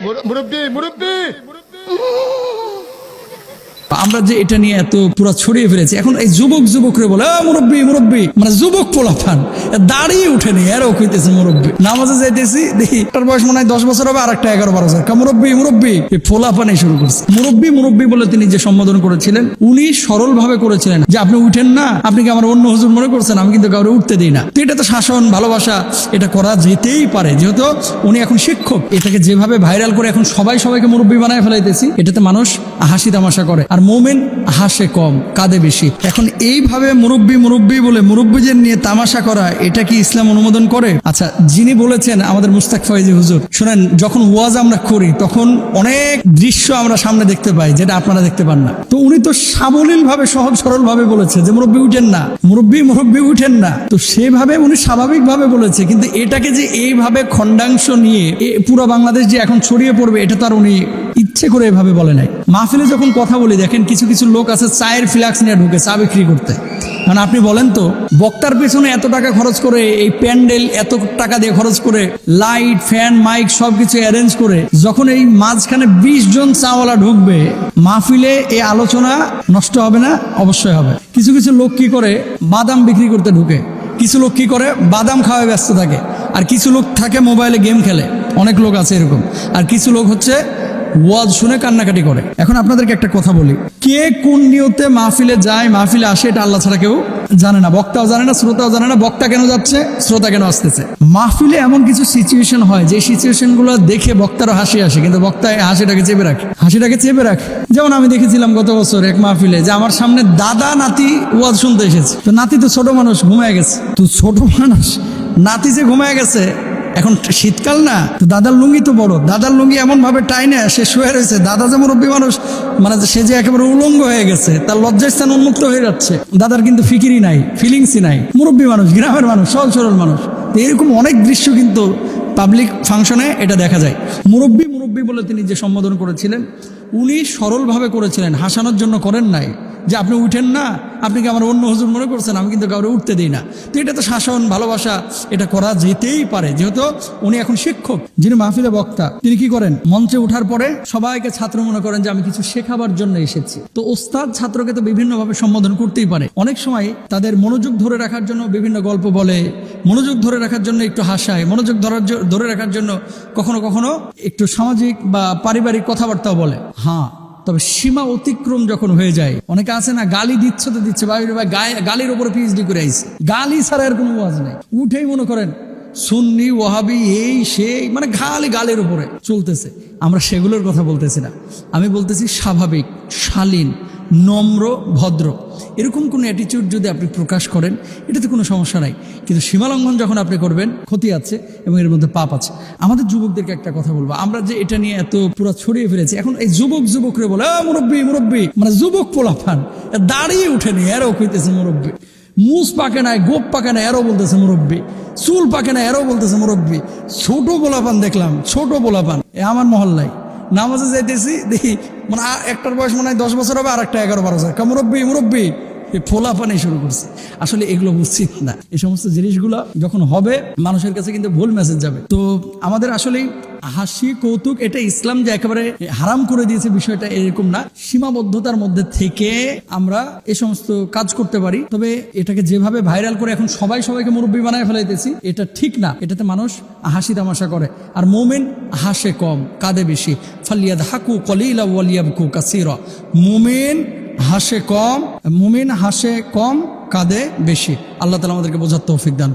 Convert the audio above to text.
মুরব্বী মুরব্বী আমরা যে এটা নিয়ে এত পুরো ছড়িয়ে ফেলেছি এখন এই যুবক যুবকরে বলে "আ, মুরব্বি মুরব্বি মানে যুবক পোলাফান দাঁড়িয়ে উঠেনি এরও কইতেছে মুরব্বি। নামাজে যাইতেছি দেখি তার বয়স মনে হয় দশ বছর হবে আর একটা এগারো বারো বছর। মুরব্বি মুরব্বি এই পোলাপানে শুরু করছে। মুরব্বি মুরব্বি বলে তিনি যে সম্বোধন করেছিলেন উনি সরল ভাবে করেছিলেন যে আপনি উঠেন না আপনি কি আমার অন্য হুজুর মনে করছেন আমি কিন্তু কাউরে উঠতে দিই না। তো এটা তো শাসন ভালোবাসা এটা করা যেতেই পারে যেহেতু উনি এখন শিক্ষক। এটাকে যেভাবে ভাইরাল করে এখন সবাই সবাইকে মুরব্বী বানায় ফেলাইতেছি এটাতে মানুষ হাসি তামাশা করে। আর মোমেন হাসে কম, কাঁদে বেশি। এখন এইভাবে মুরব্বী মুরব্বী বলে মুরব্বীদের নিয়ে তামাশা করা, এটা কি ইসলাম অনুমোদন করে? আচ্ছা যিনি বলেছেন, আমাদের মুস্তাক ফয়েজি হুজুর, শোনেন, যখন ওয়াজ আমরা করি, তখন অনেক দৃশ্য আমরা সামনে দেখতে পাই, যেটা আপনারা দেখতে পান না। তো উনি তো সাবলীল ভাবে সহজ সরল ভাবে বলেছে যে মুরব্বী উঠেন না। মুরব্বী মুরব্বী উঠেন না। তো সেভাবে উনি স্বাভাবিক ভাবে বলেছে, কিন্তু এটাকে যে এইভাবে খণ্ডাংশ নিয়ে পুরো বাংলাদেশ যে এখন ছড়িয়ে পড়বে, এটা তো আর উনি ইচ্ছে করে এভাবে বলে নাই। মাহফিলে যখন কথা বলি, দেখেন কিছু কিছু লোক আছে চায়ের ফ্ল্যাক্স নিয়ে ঢুকে চা বিক্রি করতে। মানে আপনি বলেন তো, বক্তার পেছনে এত টাকা খরচ করে, এই প্যান্ডেল এত টাকা দিয়ে খরচ করে, লাইট, ফ্যান, মাইক সবকিছু অ্যারেঞ্জ করে, যখন এই মাঝখানে বিশ জন চাওয়ালা ঢুকবে, মাহফিলে এই আলোচনা নষ্ট হবে না? অবশ্যই হবে। কিছু কিছু লোক কি করে, বাদাম বিক্রি করতে ঢুকে। কিছু লোক কি করে, বাদাম খাওয়ায় ব্যস্ত থাকে। আর কিছু লোক থাকে মোবাইলে গেম খেলে। অনেক লোক আছে এরকম। আর কিছু লোক হচ্ছে ওয়াজ শুনে কান্নাকাটি করে। এখন আপনাদেরকে একটা কথা বলি। কে কোন নিয়তে মাহফিলে যায়, মাহফিলে আসে, এটা আল্লাহ ছাড়া কেউ জানে না। বক্তাও জানে না, শ্রোতাও জানে না, বক্তা কেন যাচ্ছে, শ্রোতা কেন আসতেছে? মাহফিলে এমন কিছু সিচুয়েশন হয়, যে সিচুয়েশনগুলো দেখে বক্তারও হাসি আসে, কিন্তু বক্তা হাসিটাকে চেপে রাখে। হাসিটাকে চেপে রাখে। যেমন আমি দেখেছিলাম গত বছর এক মাহফিলে, যে আমার সামনে দাদা, নাতি ওয়াজ শুনতে এসেছে। তো নাতি তো ছোট মানুষ, ঘুমায় গেছে। তো ছোট মানুষ, নাতি যে ঘুমায় গেছে এখন শীতকাল না, তো দাদার লুঙ্গি তো বড়। দাদার লুঙ্গি এমন ভাবে টাইনে সে শুয়ে রয়েছে। দাদা যে মুরব্বী মানুষ মানে সে যে একেবারে উলঙ্গ হয়ে গেছে, তার লজ্জাস্থান উন্মুক্ত হয়ে যাচ্ছে। দাদার কিন্তু ফিকিরই নাই ফিলিংসই নাই। মুরব্বী মানুষ, গ্রামের মানুষ সহজ সরল মানুষ। এরকম অনেক দৃশ্য কিন্তু পাবলিক ফাংশনে এটা দেখা যায়। মুরব্বী মুরব্বী বলে তিনি যে সম্বোধন করেছিলেন, উনি সরলভাবে করেছিলেন, হাসানোর জন্য করেন নাই। যে আপনি উঠেন না, আপনি কি আমার অন্য হুজুর মনে করছেন? আমি কিন্তু কাউরে উঠতে দিই না। তো এটা তো শাসন, ভালোবাসা, এটা করা যেতেই পারে। যেহেতু উনি এখন শিক্ষক, যিনি মাহফিলে বক্তা, তিনি কি করেন? মঞ্চে ওঠার পরে সবাইকে ছাত্র মনে করেন যে আমি কিছু শেখাবার জন্য এসেছি। তো ওস্তাদ ছাত্রকে তো বিভিন্নভাবে সম্বোধন করতেই পারে। অনেক সময় তাদের মনোযোগ ধরে রাখার জন্য বিভিন্ন গল্প বলে, মনোযোগ ধরে রাখার জন্য একটু হাসায়, মনোযোগ ধরার ধরে রাখার জন্য কখনো কখনো একটু সামাজিক বা পারিবারিক কথাবার্তাও বলে। হ্যাঁ তবে সীমা অতিক্রম যখন হয়ে যায়, অনেকে আছে না, গালি দিচ্ছ তো দিচ্ছে, ভাই ভাই গালির উপরে পিএইচডি করে আইস গালি ছাড়া আর কোনো ওয়াজ নেই। উঠেই মনে করেন, সুন্নি ওহাবি এই, সেই মানে ঘালি গালের উপরে চলতেছে। আমরা সেগুলোর কথা বলতেছি না। আমি বলতেছি স্বাভাবিক, শালীন, নম্র, ভদ্র। এরকম কোনো অ্যাটিচিউড যদি আপনি প্রকাশ করেন, এটাতে কোনো সমস্যা নাই। কিন্তু সীমালঙ্ঘন যখন আপনি করবেন, ক্ষতি আছে এবং এর মধ্যে পাপ আছে। আমাদের যুবকদেরকে একটা কথা বলব। আমরা যে এটা নিয়ে এত পুরো ছড়িয়ে ফেলেছি, এখন এই যুবক যুবকরে বলে মুরব্বী, মুরব্বি। মানে যুবক পোলাফান দাঁড়িয়ে উঠেনি এরও কইতেছে মুরব্বী। মুস পাকে নাই, গোপ পাকে না এরও বলতেছে মুরব্বি। চুল পাকে না এরও বলতেছে মুরব্বী। ছোট পোলাপান দেখলাম, ছোট পোলাপান। এ, আমার মহল্লায় নামাজে যাইতেছি, দেখি মানে একটার বয়স মনে হয় দশ বছর হবে আর একটা এগারো বারো বছর। মুরব্বী, মুরব্বি। ফোলা পানি শুরু করছে। আসলে এগুলো উচিত না। এই সমস্ত জিনিসগুলো যখন হবে, মানুষের কাছে কিন্তু ভুল মেসেজ যাবে। তো আমাদের আসলে হাসি, কৌতুক, এটা ইসলাম যে একেবারে হারাম করে দিয়েছে বিষয়টা এরকম না। সীমাবদ্ধতার মধ্যে থেকে আমরা এ সমস্ত কাজ করতে পারি। তবে এটাকে যেভাবে ভাইরাল করে এখন সবাই সবাইকে মুরব্বী বানায় ফেলাইতেছি, এটা ঠিক না। এটাতে মানুষ হাসি তামাশা করে। আর মোমেন হাসে কম, কাঁদে বেশি। ফালিয়াদ হাকু কলিলা ওয়ালিয়াবকু কাসিরা। মোমেন হাসে কম মুমিন হাসে কম কাঁদে বেশি। আল্লাহ তালা আমাদেরকে বোঝার তৌফিক দান